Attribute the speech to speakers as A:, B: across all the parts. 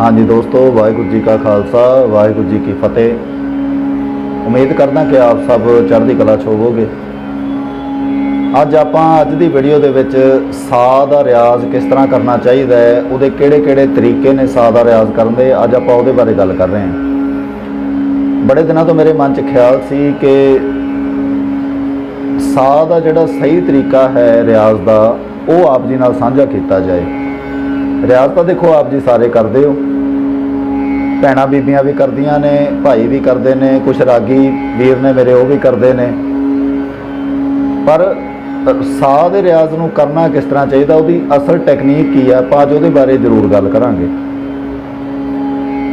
A: ਹਾਂਜੀ ਦੋਸਤੋ, ਵਾਹਿਗੁਰੂ ਜੀ ਕਾ ਖਾਲਸਾ, ਵਾਹਿਗੁਰੂ ਜੀ ਕੀ ਫਤਿਹ। ਉਮੀਦ ਕਰਦਾ ਕਿ ਆਪ ਸਭ ਚੜ੍ਹਦੀ ਕਲਾ 'ਚ ਹੋਵੋਗੇ। ਅੱਜ ਆਪਾਂ ਅੱਜ ਦੀ ਵੀਡੀਓ ਦੇ ਵਿੱਚ ਸਾਹ ਦਾ ਰਿਆਜ਼ ਕਿਸ ਤਰ੍ਹਾਂ ਕਰਨਾ ਚਾਹੀਦਾ ਹੈ, ਉਹਦੇ ਕਿਹੜੇ-ਕਿਹੜੇ ਤਰੀਕੇ ਨੇ ਸਾਹ ਦਾ ਰਿਆਜ਼ ਕਰਨ ਦੇ, ਅੱਜ ਆਪਾਂ ਉਹਦੇ ਬਾਰੇ ਗੱਲ ਕਰ ਰਹੇ ਹਾਂ। ਬੜੇ ਦਿਨਾਂ ਤੋਂ ਮੇਰੇ ਮਨ 'ਚ ਖਿਆਲ ਸੀ ਕਿ ਸਾਹ ਦਾ ਜਿਹੜਾ ਸਹੀ ਤਰੀਕਾ ਹੈ ਰਿਆਜ਼ ਦਾ, ਉਹ ਆਪ ਜੀ ਨਾਲ ਸਾਂਝਾ ਕੀਤਾ ਜਾਏ। ਰਿਆਜ਼ ਤਾਂ ਦੇਖੋ, ਆਪ ਜੀ ਸਾਰੇ ਕਰਦੇ ਹੋ। ਭੈਣਾਂ ਬੀਬੀਆਂ ਵੀ ਕਰਦੀਆਂ ਨੇ, ਭਾਈ ਵੀ ਕਰਦੇ ਨੇ, ਕੁਛ ਰਾਗੀ ਵੀਰ ਨੇ ਮੇਰੇ, ਉਹ ਵੀ ਕਰਦੇ ਨੇ। ਪਰ ਸਾਹ ਦੇ ਰਿਆਜ਼ ਨੂੰ ਕਰਨਾ ਕਿਸ ਤਰ੍ਹਾਂ ਚਾਹੀਦਾ, ਉਹਦੀ ਅਸਲ ਟੈਕਨੀਕ ਕੀ ਹੈ ਆਪਾਂ ਅੱਜ ਉਹਦੇ ਬਾਰੇ ਜ਼ਰੂਰ ਗੱਲ ਕਰਾਂਗੇ।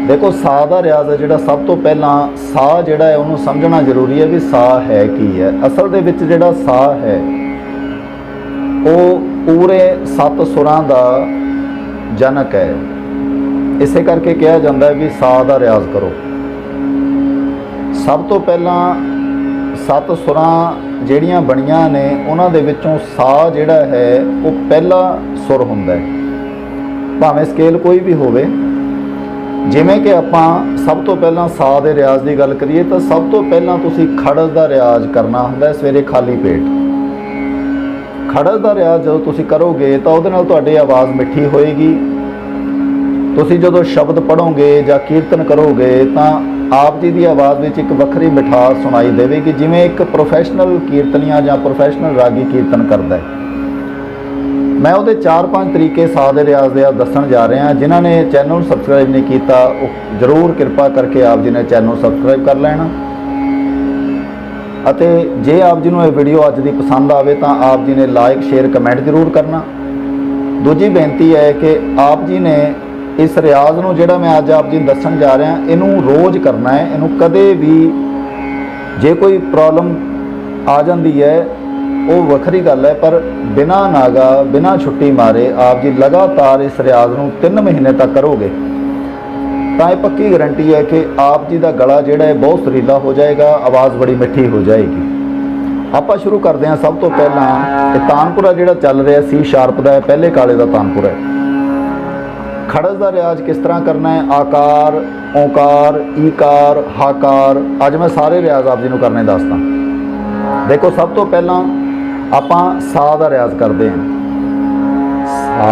A: ਦੇਖੋ, ਸਾਹ ਦਾ ਰਿਆਜ਼ ਹੈ ਜਿਹੜਾ, ਸਭ ਤੋਂ ਪਹਿਲਾਂ ਸਾਹ ਜਿਹੜਾ ਹੈ, ਉਹਨੂੰ ਸਮਝਣਾ ਜ਼ਰੂਰੀ ਹੈ ਵੀ ਸਾਹ ਹੈ ਕੀ ਹੈ। ਅਸਲ ਦੇ ਵਿੱਚ ਜਿਹੜਾ ਸਾਹ ਹੈ, ਉਹ ਪੂਰੇ ਸੱਤ ਸੁਰਾਂ ਦਾ ਜਨਕ ਹੈ। ਇਸੇ ਕਰਕੇ ਕਿਹਾ ਜਾਂਦਾ ਹੈ ਵੀ ਸਾਹ ਦਾ ਰਿਆਜ਼ ਕਰੋ। ਸਭ ਤੋਂ ਪਹਿਲਾਂ ਸੱਤ ਸੁਰਾਂ ਜਿਹੜੀਆਂ ਬਣੀਆਂ ਨੇ, ਉਹਨਾਂ ਦੇ ਵਿੱਚੋਂ ਸਾਹ ਜਿਹੜਾ ਹੈ, ਉਹ ਪਹਿਲਾ ਸੁਰ ਹੁੰਦਾ ਹੈ। ਭਾਵੇਂ ਸਕੇਲ ਕੋਈ ਵੀ ਹੋਵੇ, ਜਿਵੇਂ ਕਿ ਆਪਾਂ ਸਭ ਤੋਂ ਪਹਿਲਾਂ ਸਾਹ ਦੇ ਰਿਆਜ਼ ਦੀ ਗੱਲ ਕਰੀਏ, ਤਾਂ ਸਭ ਤੋਂ ਪਹਿਲਾਂ ਤੁਸੀਂ ਖੜਸ ਦਾ ਰਿਆਜ਼ ਕਰਨਾ ਹੁੰਦਾ ਸਵੇਰੇ ਖਾਲੀ ਪੇਟ। ਖੜਸ ਦਾ ਰਿਆਜ਼ ਜਦੋਂ ਤੁਸੀਂ ਕਰੋਗੇ, ਤਾਂ ਉਹਦੇ ਨਾਲ ਤੁਹਾਡੀ ਆਵਾਜ਼ ਮਿੱਠੀ ਹੋਏਗੀ ਤੁਸੀਂ ਜਦੋਂ ਸ਼ਬਦ ਪੜੋਗੇ ਜਾਂ ਕੀਰਤਨ ਕਰੋਗੇ ਤਾਂ ਆਪ ਜੀ ਦੀ ਆਵਾਜ਼ ਵਿੱਚ ਇੱਕ ਵੱਖਰੀ ਮਿਠਾਸ ਸੁਣਾਈ ਦੇਵੇਗੀ, ਜਿਵੇਂ ਇੱਕ ਪ੍ਰੋਫੈਸ਼ਨਲ ਕੀਰਤਨੀਆ ਜਾਂ ਪ੍ਰੋਫੈਸ਼ਨਲ ਰਾਗੀ ਕੀਰਤਨ ਕਰਦਾ ਹੈ। ਮੈਂ ਉਹਦੇ 4-5 ਤਰੀਕੇ ਸਾਹ ਦੇ ਰਿਆਜ਼ ਦੇ ਆ ਦੱਸਣ ਜਾ ਰਿਹਾ, ਜਿਨ੍ਹਾਂ ਨੇ ਚੈਨਲ ਨੂੰ ਸਬਸਕ੍ਰਾਈਬ ਨਹੀਂ ਕੀਤਾ, ਉਹ ਜ਼ਰੂਰ ਕਿਰਪਾ ਕਰਕੇ ਆਪ ਜੀ ਨੇ ਚੈਨਲ ਨੂੰ ਸਬਸਕ੍ਰਾਈਬ ਕਰ ਲੈਣਾ। ਅਤੇ ਜੇ ਆਪ ਜੀ ਨੂੰ ਇਹ ਵੀਡੀਓ ਅੱਜ ਦੀ ਪਸੰਦ ਆਵੇ ਤਾਂ ਆਪ ਜੀ ਨੇ ਲਾਈਕ ਸ਼ੇਅਰ ਕਮੈਂਟ ਜ਼ਰੂਰ ਕਰਨਾ। ਦੂਜੀ ਬੇਨਤੀ ਹੈ ਕਿ ਆਪ ਜੀ ਨੇ ਇਸ ਰਿਆਜ਼ ਨੂੰ ਜਿਹੜਾ ਮੈਂ ਅੱਜ ਆਪ ਜੀ ਨੂੰ ਦੱਸਣ ਜਾ ਰਿਹਾ, ਇਹਨੂੰ ਰੋਜ਼ ਕਰਨਾ ਹੈ, ਇਹਨੂੰ ਕਦੇ ਵੀ ਜੇ ਕੋਈ ਪ੍ਰੋਬਲਮ ਆ ਜਾਂਦੀ ਹੈ, ਉਹ ਵੱਖਰੀ ਗੱਲ ਹੈ, ਪਰ ਬਿਨਾ ਨਾਗਾ, ਬਿਨਾ ਛੁੱਟੀ ਮਾਰੇ ਆਪ ਜੀ ਲਗਾਤਾਰ ਇਸ ਰਿਆਜ਼ ਨੂੰ 3 ਮਹੀਨੇ ਤੱਕ ਕਰੋਗੇ। ਤਾਂ ਇਹ ਪੱਕੀ ਗਾਰੰਟੀ ਹੈ ਕਿ ਆਪ ਜੀ ਦਾ ਗਲਾ ਜਿਹੜਾ ਹੈ, ਬਹੁਤ ਸੁਰੀਲਾ ਹੋ ਜਾਏਗਾ, ਆਵਾਜ਼ ਬੜੀ ਮਿੱਠੀ ਹੋ ਜਾਏਗੀ। ਆਪਾਂ ਸ਼ੁਰੂ ਕਰਦੇ ਹਾਂ ਸਭ ਤੋਂ ਪਹਿਲਾਂ, ਇਹ ਤਾਨਪੁਰਾ ਜਿਹੜਾ ਚੱਲ ਰਿਹਾ ਸੀ, ਸ਼ਾਰਪ ਦਾ ਹੈ, ਪਹਿਲੇ ਕਾਲੇ ਦਾ ਤਾਨਪੁਰਾ ਹੈ। ਖੜਸ ਦਾ ਰਿਆਜ਼ ਕਿਸ ਤਰ੍ਹਾਂ ਕਰਨਾ ਹੈ? ਆਕਾਰ, ਓਕਾਰ, ਈਕਾਰ, ਹਾਕਾਰ, ਅੱਜ ਮੈਂ ਸਾਰੇ ਰਿਆਜ਼ ਆਪ ਜੀ ਨੂੰ ਕਰਨੇ ਦੱਸਦਾ। ਦੇਖੋ, ਸਭ ਤੋਂ ਪਹਿਲਾਂ ਆਪਾਂ ਸਾ ਦਾ ਰਿਆਜ਼ ਕਰਦੇ ਹਾਂ। ਸਾ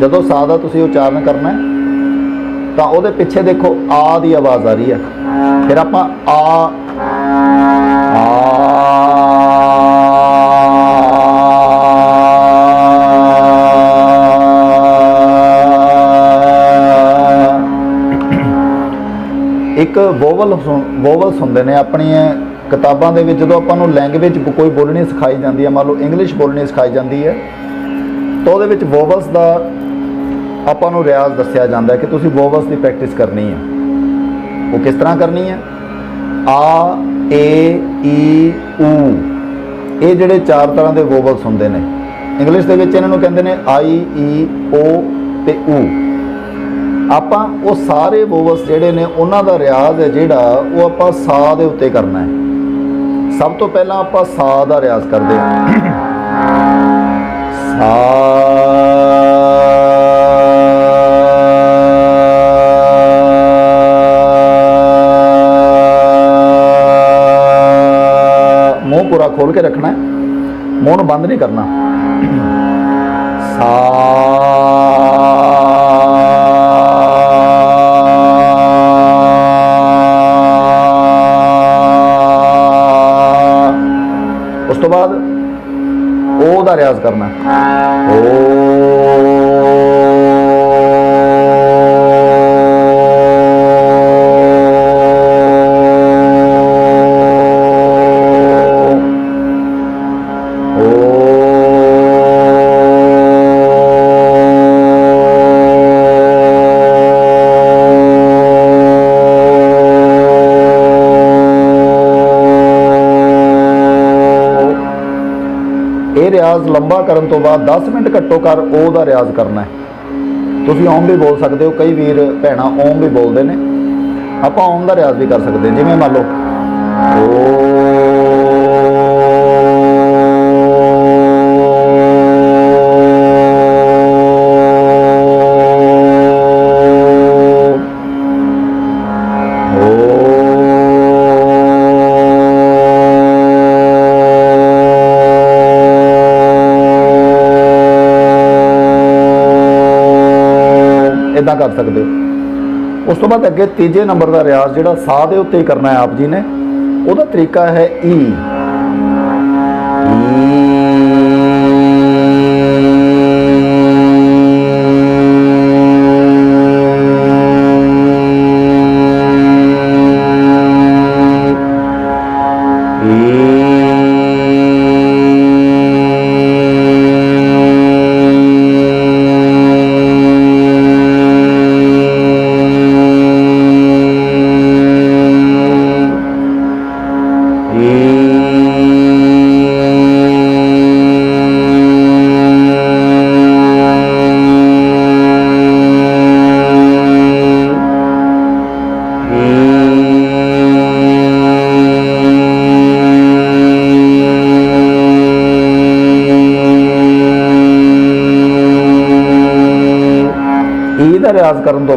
A: ਜਦੋਂ ਸਾ ਦਾ ਤੁਸੀਂ ਉਚਾਰਨ ਕਰਨਾ ਤਾਂ ਉਹਦੇ ਪਿੱਛੇ ਦੇਖੋ ਆ ਦੀ ਆਵਾਜ਼ ਆ ਰਹੀ ਹੈ। ਫਿਰ ਆਪਾਂ ਆ ਆ, ਇੱਕ ਵੋਵਲ ਵੋਵਲਸ ਹੁੰਦੇ ਨੇ ਆਪਣੀਆਂ ਕਿਤਾਬਾਂ ਦੇ ਵਿੱਚ, ਜਦੋਂ ਆਪਾਂ ਨੂੰ ਲੈਂਗੁਏਜ ਕੋਈ ਬੋਲਣੀ ਸਿਖਾਈ ਜਾਂਦੀ ਹੈ, ਮੰਨ ਲਓ ਇੰਗਲਿਸ਼ ਬੋਲਣੀ ਸਿਖਾਈ ਜਾਂਦੀ ਹੈ, ਤਾਂ ਉਹਦੇ ਵਿੱਚ ਵੋਵਲਸ ਦਾ ਆਪਾਂ ਨੂੰ ਰਿਆਜ਼ ਦੱਸਿਆ ਜਾਂਦਾ ਕਿ ਤੁਸੀਂ ਵੋਵਲਸ ਦੀ ਪ੍ਰੈਕਟਿਸ ਕਰਨੀ ਹੈ। ਉਹ ਕਿਸ ਤਰ੍ਹਾਂ ਕਰਨੀ ਹੈ? ਆ, ਏ, ਈ, ਊ। ਇਹ ਜਿਹੜੇ ਚਾਰ ਤਰ੍ਹਾਂ ਦੇ ਵੋਵਲਸ ਹੁੰਦੇ ਨੇ। ਇੰਗਲਿਸ਼ ਦੇ ਵਿੱਚ ਇਹਨਾਂ ਨੂੰ ਕਹਿੰਦੇ ਨੇ ਆਈ, ਈ, ਓ ਤੇ ਊ। ਆਪਾਂ ਉਹ ਸਾਰੇ ਵੋਵਲਸ ਜਿਹੜੇ ਨੇ, ਉਹਨਾਂ ਦਾ ਰਿਆਜ਼ ਹੈ ਜਿਹੜਾ, ਉਹ ਆਪਾਂ ਸਾ ਦੇ ਉੱਤੇ ਕਰਨਾ ਹੈ। ਸਭ ਤੋਂ ਪਹਿਲਾਂ ਆਪਾਂ ਸਾ ਦਾ ਰਿਆਜ਼ ਕਰਦੇ ਹਾਂ। ਸਾ ਖੋਲ ਕੇ ਰੱਖਣਾ ਮੂੰਹ ਨੂੰ ਬੰਦ ਨਹੀਂ ਕਰਨਾ। ਸਾ ਉਸ ਤੋਂ ਬਾਅਦ ਉਹ ਦਾ ਰਿਆਜ਼ ਕਰਨਾ ਇਹ ਰਿਆਜ਼ ਲੰਬਾ ਕਰਨ ਤੋਂ ਬਾਅਦ 10 ਮਿੰਟ ਘੱਟੋ ਕਰ ਉਹ ਦਾ ਰਿਆਜ਼ ਕਰਨਾ ਹੈ। ਤੁਸੀਂ ਓਮ ਵੀ ਬੋਲ ਸਕਦੇ ਹੋ, ਕਈ ਵੀਰ ਭੈਣਾਂ ਓਮ ਵੀ ਬੋਲਦੇ ਨੇ। ਆਪਾਂ ਓਮ ਦਾ ਰਿਆਜ਼ ਵੀ ਕਰ ਸਕਦੇ ਜਿਵੇਂ ਮੰਨ ਲਓ ਇਦਾਂ ਕਰ ਸਕਦੇ ਹੋ? ਉਸ ਤੋਂ ਬਾਅਦ ਅੱਗੇ ਤੀਜੇ ਨੰਬਰ ਦਾ ਰਿਆਜ਼ ਜਿਹੜਾ ਸਾਹ ਦੇ ਉੱਤੇ ਕਰਨਾ ਹੈ ਆਪ ਜੀ ਨੇ, ਉਹਦਾ ਤਰੀਕਾ ਹੈ ਈ। ਈ।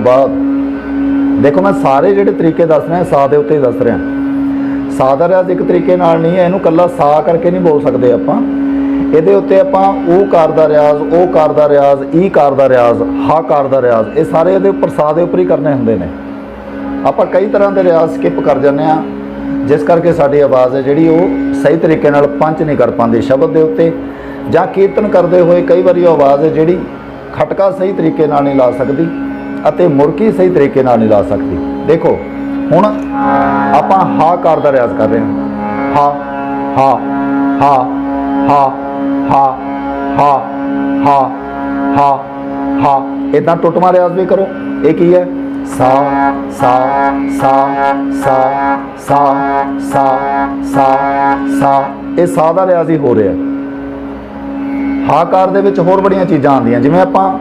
A: ਬਾਅਦ। ਦੇਖੋ, ਮੈਂ ਸਾਰੇ ਜਿਹੜੇ ਤਰੀਕੇ ਦੱਸ ਰਿਹਾ ਸਾਹ ਦੇ ਉੱਤੇ ਹੀ ਦੱਸ ਰਿਹਾ। ਸਾਹ ਦਾ ਰਿਆਜ਼ ਇੱਕ ਤਰੀਕੇ ਨਾਲ ਨਹੀਂ ਹੈ, ਇਹਨੂੰ ਕੱਲਾ ਸਾ ਕਰਕੇ ਨਹੀਂ ਬੋਲ ਸਕਦੇ ਆਪਾਂ। ਇਹਦੇ ਉੱਤੇ ਆਪਾਂ ਉਹ ਕਾਰ ਦਾ ਰਿਆਜ਼, ਉਹ ਕਾਰ ਦਾ ਰਿਆਜ਼, ਈ ਕਾਰ ਦਾ ਰਿਆਜ਼, ਹਾ ਕਾਰ ਦਾ ਰਿਆਜ਼, ਇਹ ਸਾਰੇ ਇਹਦੇ ਉੱਪਰ ਸਾਹ ਦੇ ਉੱਪਰ ਹੀ ਕਰਨੇ ਹੁੰਦੇ ਨੇ। ਆਪਾਂ ਕਈ ਤਰ੍ਹਾਂ ਦੇ ਰਿਆਜ਼ ਸਕਿਪ ਕਰ ਜਾਂਦੇ ਆ ਜਿਸ ਕਰਕੇ ਸਾਡੀ ਆਵਾਜ਼ ਹੈ ਜਿਹੜੀ ਉਹ ਸਹੀ ਤਰੀਕੇ ਨਾਲ ਪੰਚ ਨਹੀਂ ਕਰ ਪਾਉਂਦੀ ਸ਼ਬਦ ਦੇ ਉੱਤੇ। ਜਾਂ ਕੀਰਤਨ ਕਰਦੇ ਹੋਏ ਕਈ ਵਾਰੀ ਉਹ ਆਵਾਜ਼ ਹੈ ਜਿਹੜੀ ਖਟਕਾ ਸਹੀ ਤਰੀਕੇ ਨਾਲ ਨਹੀਂ ਲਾ ਸਕਦੀ। ਅਤੇ ਮੁਰਕੀ ਸਹੀ ਤਰੀਕੇ ਨਾਲ ਨਹੀਂ ਲਾ ਸਕਦੀ। ਦੇਖੋ, ਹੁਣ ਆਪਾਂ ਹਾ ਕਾਰ ਦਾ ਰਿਆਜ਼ ਕਰ ਰਹੇ ਹਾਂ। ਹਾ ਹਾ ਹਾ ਹਾ ਹਾ ਹਾ ਹਾ ਹਾ ਹਾ। ਇਦਾਂ ਟੁੱਟਵਾਂ ਰਿਆਜ਼ ਵੀ ਕਰੋ। ਇਹ ਕੀ ਹੈ? ਸਾ ਸਾ ਸਾ ਸਾ ਸਾ ਸਾ ਸਾ ਸਾ। ਇਹ ਸਾ ਦਾ ਰਿਆਜ਼ ਹੀ ਹੋ ਰਿਹਾ। ਹਾਕਾਰ ਦੇ ਵਿੱਚ ਹੋਰ ਬੜੀਆਂ ਚੀਜ਼ਾਂ ਆਉਂਦੀਆਂ। ਜਿਵੇਂ ਆਪਾਂ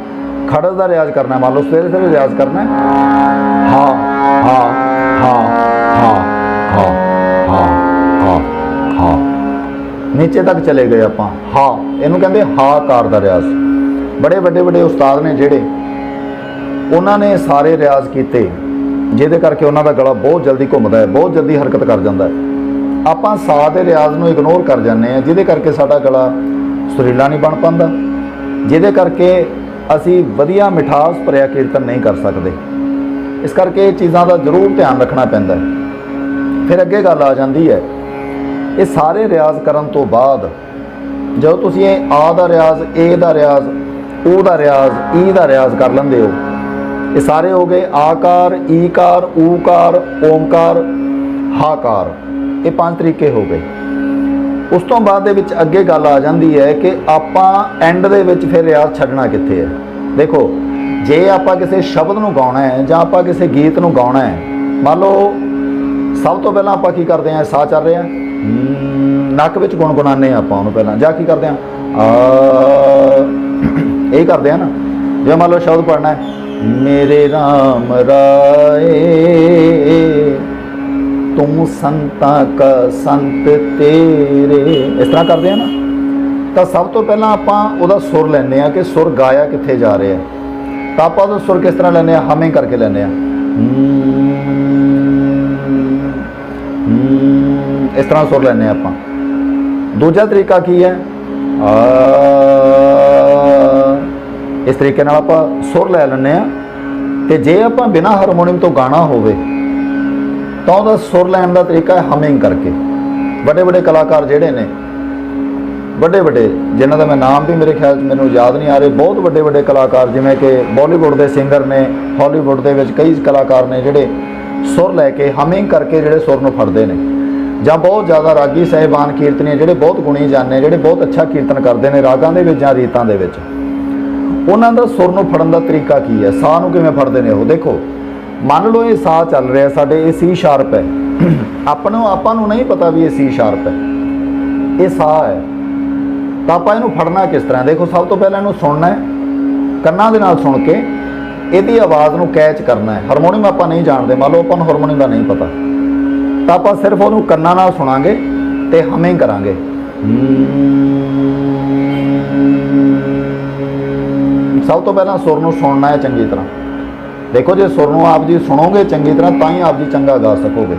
A: ਖੜਸ ਦਾ ਰਿਆਜ਼ ਕਰਨਾ ਮੰਨ ਲਓ ਸਵੇਰੇ ਸਵੇਰੇ ਰਿਆਜ਼ ਕਰਨਾ ਹਾਂ। ਹਾਂ ਹਾਂ ਹਾਂ ਹਾਂ ਹਾਂ ਹਾਂ ਹਾਂ ਨੀਚੇ ਤੱਕ ਚਲੇ ਗਏ ਆਪਾਂ। ਹਾਂ, ਇਹਨੂੰ ਕਹਿੰਦੇ ਹਾਕਾਰ ਦਾ ਰਿਆਜ਼। ਬੜੇ ਵੱਡੇ ਵੱਡੇ ਉਸਤਾਦ ਨੇ ਜਿਹੜੇ ਉਹਨਾਂ ਨੇ ਸਾਰੇ ਰਿਆਜ਼ ਕੀਤੇ, ਜਿਹਦੇ ਕਰਕੇ ਉਹਨਾਂ ਦਾ ਗਲਾ ਬਹੁਤ ਜਲਦੀ ਘੁੰਮਦਾ ਹੈ, ਬਹੁਤ ਜਲਦੀ ਹਰਕਤ ਕਰ ਜਾਂਦਾ ਹੈ। ਆਪਾਂ ਸਾਹ ਦੇ ਰਿਆਜ਼ ਨੂੰ ਇਗਨੋਰ ਕਰ ਜਾਂਦੇ ਆ ਜਿਹਦੇ ਕਰਕੇ ਸਾਡਾ ਗਲਾ ਸੁਰੀਲਾ ਨਹੀਂ ਬਣ ਪਾਉਂਦਾ, ਜਿਹਦੇ ਕਰਕੇ ਅਸੀਂ ਵਧੀਆ ਮਿਠਾਸ ਭਰਿਆ ਕੀਰਤਨ ਨਹੀਂ ਕਰ ਸਕਦੇ। ਇਸ ਕਰਕੇ ਇਹ ਚੀਜ਼ਾਂ ਦਾ ਜ਼ਰੂਰ ਧਿਆਨ ਰੱਖਣਾ ਪੈਂਦਾ ਹੈ। ਫਿਰ ਅੱਗੇ ਗੱਲ ਆ ਜਾਂਦੀ ਹੈ, ਇਹ ਸਾਰੇ ਰਿਆਜ਼ ਕਰਨ ਤੋਂ ਬਾਅਦ ਜਦੋਂ ਤੁਸੀਂ ਇਹ ਆ ਦਾ ਰਿਆਜ਼ ਏ ਦਾ ਰਿਆਜ਼ ਓ ਦਾ ਰਿਆਜ਼, ਈ ਦਾ ਰਿਆਜ਼ ਕਰ ਲੈਂਦੇ ਹੋ, ਇਹ ਸਾਰੇ ਹੋ ਗਏ ਆਕਾਰ, ਈਕਾਰ, ਊਕਾਰ, ਓਮਕਾਰ, ਹਾਕਾਰ। ਇਹ ਪੰਜ ਤਰੀਕੇ ਹੋ ਗਏ। ਉਸ ਤੋਂ ਬਾਅਦ ਦੇ ਵਿੱਚ ਅੱਗੇ ਗੱਲ ਆ ਜਾਂਦੀ ਹੈ ਕਿ ਆਪਾਂ ਐਂਡ ਦੇ ਵਿੱਚ ਫਿਰ ਰਿਆਜ਼ ਛੱਡਣਾ ਕਿੱਥੇ ਹੈ? ਦੇਖੋ, ਜੇ ਆਪਾਂ ਕਿਸੇ ਸ਼ਬਦ ਨੂੰ ਗਾਉਣਾ ਹੈ ਜਾਂ ਆਪਾਂ ਕਿਸੇ ਗੀਤ ਨੂੰ ਗਾਉਣਾ ਹੈ, ਮੰਨ ਲਓ ਸਭ ਤੋਂ ਪਹਿਲਾਂ ਆਪਾਂ ਕੀ ਕਰਦੇ ਹਾਂ ਸਾਹ ਚੱਲ ਰਿਹਾ ਨੱਕ ਵਿੱਚ ਗੁਣਗੁਣਾਉਂਦੇ ਹਾਂ ਆਪਾਂ ਉਹਨੂੰ ਪਹਿਲਾਂ। ਜਾਂ ਕੀ ਕਰਦੇ ਹਾਂ? ਆ, ਇਹ ਕਰਦੇ ਆ ਨਾ। ਜੇ ਮੰਨ ਲਓ ਸ਼ਬਦ ਪੜਨਾ ਹੈ, ਮੇਰੇ RAM ਰਾਏ ਤੂੰ ਸੰਤਾਂ ਕਾ ਸੰਤ ਤੇਰੇ। ਇਸ ਤਰ੍ਹਾਂ ਕਰਦੇ ਆ ਨਾ। ਤਾਂ ਸਭ ਤੋਂ ਪਹਿਲਾਂ ਆਪਾਂ ਉਹਦਾ ਸੁਰ ਲੈਂਦੇ ਆ ਕਿ ਸੁਰ ਗਾਇਆ ਕਿੱਥੇ ਜਾ ਰਿਹਾ। ਤਾਂ ਆਪਾਂ ਉਹਦਾ ਸੁਰ ਕਿਸ ਤਰ੍ਹਾਂ ਲੈਂਦੇ ਆ? ਹਮਿੰਗ ਕਰਕੇ ਲੈਂਦੇ ਆ। ਇਸ ਤਰ੍ਹਾਂ ਸੁਰ ਲੈਂਦੇ ਆ ਆਪਾਂ। ਦੂਜਾ ਤਰੀਕਾ ਕੀ ਹੈ? ਇਸ ਤਰੀਕੇ ਨਾਲ ਆਪਾਂ ਸੁਰ ਲੈ ਲੈਂਦੇ ਆ। ਤੇ ਜੇ ਆਪਾਂ ਬਿਨਾ ਹਾਰਮੋਨੀਅਮ ਤੋਂ ਗਾਣਾ ਹੋਵੇ ਤਾਂ ਉਹਦਾ ਸੁਰ ਲੈਣ ਦਾ ਤਰੀਕਾ ਹੈ ਹਮਿੰਗ ਕਰਕੇ। ਵੱਡੇ ਵੱਡੇ ਕਲਾਕਾਰ ਜਿਹੜੇ ਨੇ, ਵੱਡੇ ਵੱਡੇ, ਜਿਨ੍ਹਾਂ ਦਾ ਮੈਂ ਨਾਮ ਵੀ ਮੇਰੇ ਖਿਆਲ 'ਚ ਮੈਨੂੰ ਯਾਦ ਨਹੀਂ ਆ ਰਹੇ, ਬਹੁਤ ਵੱਡੇ ਵੱਡੇ ਕਲਾਕਾਰ ਜਿਵੇਂ ਕਿ ਬਾਲੀਵੁੱਡ ਦੇ ਸਿੰਗਰ ਨੇ ਹਾਲੀਵੁੱਡ ਦੇ ਵਿੱਚ ਕਈ ਕਲਾਕਾਰ ਨੇ ਜਿਹੜੇ ਸੁਰ ਲੈ ਕੇ ਹਮਿੰਗ ਕਰਕੇ ਜਿਹੜੇ ਸੁਰ ਨੂੰ ਫੜਦੇ ਨੇ। ਜਾਂ ਬਹੁਤ ਜ਼ਿਆਦਾ ਰਾਗੀ ਸਹਿਬਾਨ ਕੀਰਤਨੀ ਜਿਹੜੇ ਬਹੁਤ ਗੁਣੀ ਜਾਣੇ ਜਿਹੜੇ ਬਹੁਤ ਅੱਛਾ ਕੀਰਤਨ ਕਰਦੇ ਨੇ ਰਾਗਾਂ ਦੇ ਵਿੱਚ ਜਾਂ ਰੀਤਾਂ ਦੇ ਵਿੱਚ। ਉਹਨਾਂ ਦਾ ਸੁਰ ਨੂੰ ਫੜਨ ਦਾ ਤਰੀਕਾ ਕੀ ਹੈ? ਸਾਹ ਨੂੰ ਕਿਵੇਂ ਫੜਦੇ ਨੇ ਉਹ? ਦੇਖੋ ਮੰਨ ਲਓ ਇਹ ਸਾਹ ਚੱਲ ਰਿਹਾ, ਸਾਡੇ ਇਹ ਸੀ ਸ਼ਾਰਪ ਹੈ। ਆਪਾਂ ਨੂੰ ਆਪਾਂ ਨੂੰ ਨਹੀਂ ਪਤਾ ਵੀ ਇਹ ਸੀ ਸ਼ਾਰਪ ਹੈ। ਇਹ ਸਾਹ ਹੈ। ਤਾਂ ਆਪਾਂ ਇਹਨੂੰ ਫੜਨਾ ਕਿਸ ਤਰ੍ਹਾਂ ਦੇਖੋ, ਸਭ ਤੋਂ ਪਹਿਲਾਂ ਇਹਨੂੰ ਸੁਣਨਾ ਹੈ। ਕੰਨਾਂ ਦੇ ਨਾਲ ਸੁਣ ਕੇ ਇਹਦੀ ਆਵਾਜ਼ ਨੂੰ ਕੈਚ ਕਰਨਾ ਹੈ। ਹਾਰਮੋਨੀਅਮ ਆਪਾਂ ਨਹੀਂ ਜਾਣਦੇ। ਮੰਨ ਲਓ ਆਪਾਂ ਨੂੰ ਹਾਰਮੋਨੀਅਮ ਦਾ ਨਹੀਂ ਪਤਾ। ਤਾਂ ਆਪਾਂ ਸਿਰਫ ਉਹਨੂੰ ਕੰਨਾਂ ਨਾਲ ਸੁਣਾਂਗੇ ਤੇ ਹਮਿੰਗ ਕਰਾਂਗੇ। ਸਭ ਤੋਂ ਪਹਿਲਾਂ ਸੁਰ ਨੂੰ ਸੁਣਨਾ ਹੈ ਚੰਗੀ ਤਰ੍ਹਾਂ। ਦੇਖੋ ਜੇ ਸੁਰ ਨੂੰ ਆਪ ਜੀ ਸੁਣੋਗੇ ਚੰਗੀ ਤਰ੍ਹਾਂ ਤਾਂ ਹੀ ਆਪ ਜੀ ਚੰਗਾ ਗਾ ਸਕੋਗੇ।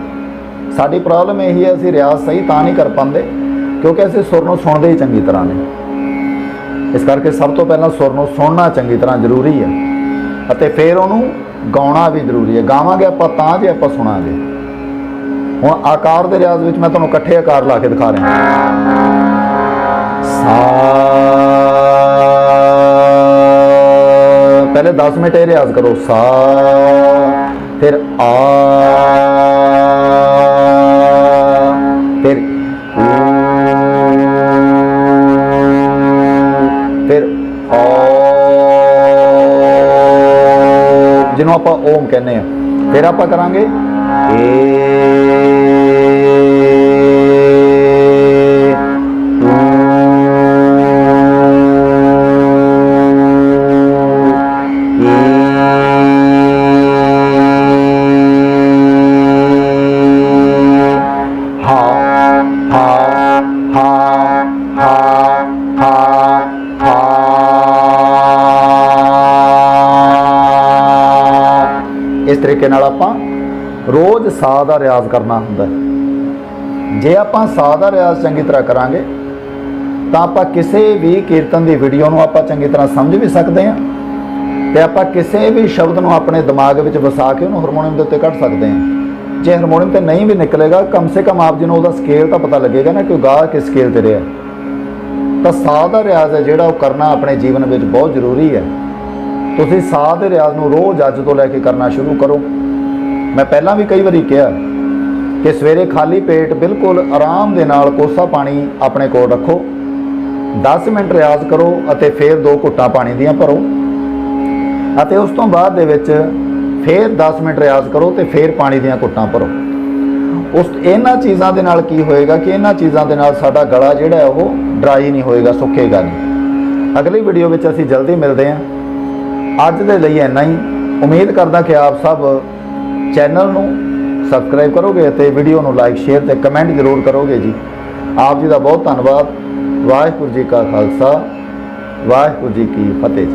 A: ਸਾਡੀ ਪ੍ਰੋਬਲਮ ਇਹੀ ਹੈ, ਅਸੀਂ ਰਿਆਜ਼ ਸਹੀ ਤਾਂ ਨਹੀਂ ਕਰ ਪਾਉਂਦੇ, ਕਿਉਂਕਿ ਅਸੀਂ ਸੁਰ ਨੂੰ ਸੁਣਦੇ ਹੀ ਚੰਗੀ ਤਰ੍ਹਾਂ ਨਹੀਂ ਇਸ ਕਰਕੇ ਸਭ ਤੋਂ ਪਹਿਲਾਂ ਸੁਰ ਨੂੰ ਸੁਣਨਾ ਚੰਗੀ ਤਰ੍ਹਾਂ ਜ਼ਰੂਰੀ ਹੈ ਅਤੇ ਫਿਰ ਉਹਨੂੰ ਗਾਉਣਾ ਵੀ ਜ਼ਰੂਰੀ ਹੈ। ਗਾਵਾਂਗੇ ਆਪਾਂ ਤਾਂ ਜੇ ਆਪਾਂ ਸੁਣਾਂਗੇ। ਹੁਣ ਆਕਾਰ ਦੇ ਰਿਆਜ਼ ਵਿੱਚ ਮੈਂ ਤੁਹਾਨੂੰ ਇਕੱਠੇ ਆਕਾਰ ਲਾ ਕੇ ਦਿਖਾ ਰਿਹਾ। ਸਾ ਪਹਿਲੇ 10 ਮਿੰਟ ਇਹ ਰਿਆਜ਼ ਕਰੋ। ਸਾ ਫਿਰ ਆ ਫਿਰ ਊ, ਫਿਰ ਓ। ਜਿਹਨੂੰ ਆਪਾਂ ਓਮ ਕਹਿੰਦੇ ਆ। ਫਿਰ ਆਪਾਂ ਰੋਜ਼ ਸਾਹ ਦਾ ਰਿਆਜ਼ ਕਰਨਾ ਹੁੰਦਾ ਜੇ ਆਪਾਂ ਸਾਹ ਦਾ ਰਿਆਜ਼ ਚੰਗੀ ਤਰ੍ਹਾਂ ਕਰਾਂਗੇ, ਤਾਂ ਆਪਾਂ ਕਿਸੇ ਵੀ ਕੀਰਤਨ ਦੀ ਵੀਡੀਓ ਨੂੰ ਆਪਾਂ ਚੰਗੀ ਤਰ੍ਹਾਂ ਸਮਝ ਵੀ ਸਕਦੇ ਹਾਂ ਤੇ ਆਪਾਂ ਕਿਸੇ ਵੀ ਸ਼ਬਦ ਨੂੰ ਆਪਣੇ ਦਿਮਾਗ ਵਿੱਚ ਵਸਾ ਕੇ ਉਹਨੂੰ ਹਾਰਮੋਨੀਅਮ ਦੇ ਉੱਤੇ ਕੱਢ ਸਕਦੇ ਹਾਂ। ਜੇ ਹਾਰਮੋਨੀਅਮ ਤੇ ਨਹੀਂ ਵੀ ਨਿਕਲੇਗਾ, ਕਮ ਸੇ ਕਮ ਆਪ ਜੀ ਨੂੰ ਉਹਦਾ ਸਕੇਲ ਤਾਂ ਪਤਾ ਲੱਗੇਗਾ ਨਾ ਕਿ ਉਹ ਗਾ ਕਿਸ ਸਕੇਲ ਤੇ ਰਿਹਾ ਤਾਂ ਸਾਹ ਦਾ ਰਿਆਜ਼ ਹੈ ਜਿਹੜਾ ਉਹ ਕਰਨਾ ਆਪਣੇ ਜੀਵਨ ਵਿੱਚ ਬਹੁਤ ਜ਼ਰੂਰੀ ਹੈ। ਤੁਸੀਂ ਸਾਹ ਦੇ ਰਿਆਜ਼ ਨੂੰ ਰੋਜ਼ ਅੱਜ ਤੋਂ ਲੈ ਕੇ ਕਰਨਾ ਸ਼ੁਰੂ ਕਰੋ। ਮੈਂ ਪਹਿਲਾਂ ਵੀ ਕਈ ਵਾਰੀ ਕਿਹਾ ਕਿ ਸਵੇਰੇ ਖਾਲੀ ਪੇਟ ਬਿਲਕੁਲ ਆਰਾਮ ਦੇ ਨਾਲ ਕੋਸਾ ਪਾਣੀ ਆਪਣੇ ਕੋਲ ਰੱਖੋ। 10 ਮਿੰਟ ਰਿਆਜ਼ ਕਰੋ ਅਤੇ ਫਿਰ ਦੋ ਘੁੱਟਾਂ ਪਾਣੀ ਦੀਆਂ ਭਰੋ। ਅਤੇ ਉਸ ਤੋਂ ਬਾਅਦ ਦੇ ਵਿੱਚ ਫਿਰ 10 ਮਿੰਟ ਰਿਆਜ਼ ਕਰੋ ਤੇ ਫਿਰ ਪਾਣੀ ਦੀਆਂ ਘੁੱਟਾਂ ਭਰੋ। ਉਸ ਇਹਨਾਂ ਚੀਜ਼ਾਂ ਦੇ ਨਾਲ ਕੀ ਹੋਏਗਾ ਕਿ ਇਹਨਾਂ ਚੀਜ਼ਾਂ ਦੇ ਨਾਲ ਸਾਡਾ ਗਲਾ ਜਿਹੜਾ ਉਹ ਡਰਾਈ ਨਹੀਂ ਹੋਏਗਾ, ਸੁੱਕੇਗਾ ਨਹੀਂ। ਅਗਲੀ ਵੀਡੀਓ ਵਿੱਚ ਅਸੀਂ ਜਲਦੀ ਮਿਲਦੇ ਹਾਂ। ਅੱਜ ਦੇ ਲਈ ਇੰਨਾ ਹੀ। ਉਮੀਦ ਕਰਦਾ ਕਿ ਆਪ ਸਭ ਚੈਨਲ ਨੂੰ ਸਬਸਕ੍ਰਾਈਬ ਕਰੋਗੇ ਅਤੇ ਵੀਡੀਓ ਨੂੰ ਲਾਈਕ, ਸ਼ੇਅਰ ਤੇ ਕਮੈਂਟ ਜ਼ਰੂਰ ਕਰੋਗੇ ਜੀ। ਆਪ ਜੀ ਦਾ ਬਹੁਤ ਧੰਨਵਾਦ। ਵਾਹਿਗੁਰੂ ਜੀ ਕਾ ਖਾਲਸਾ, ਵਾਹਿਗੁਰੂ ਜੀ ਕੀ ਫਤਿਹ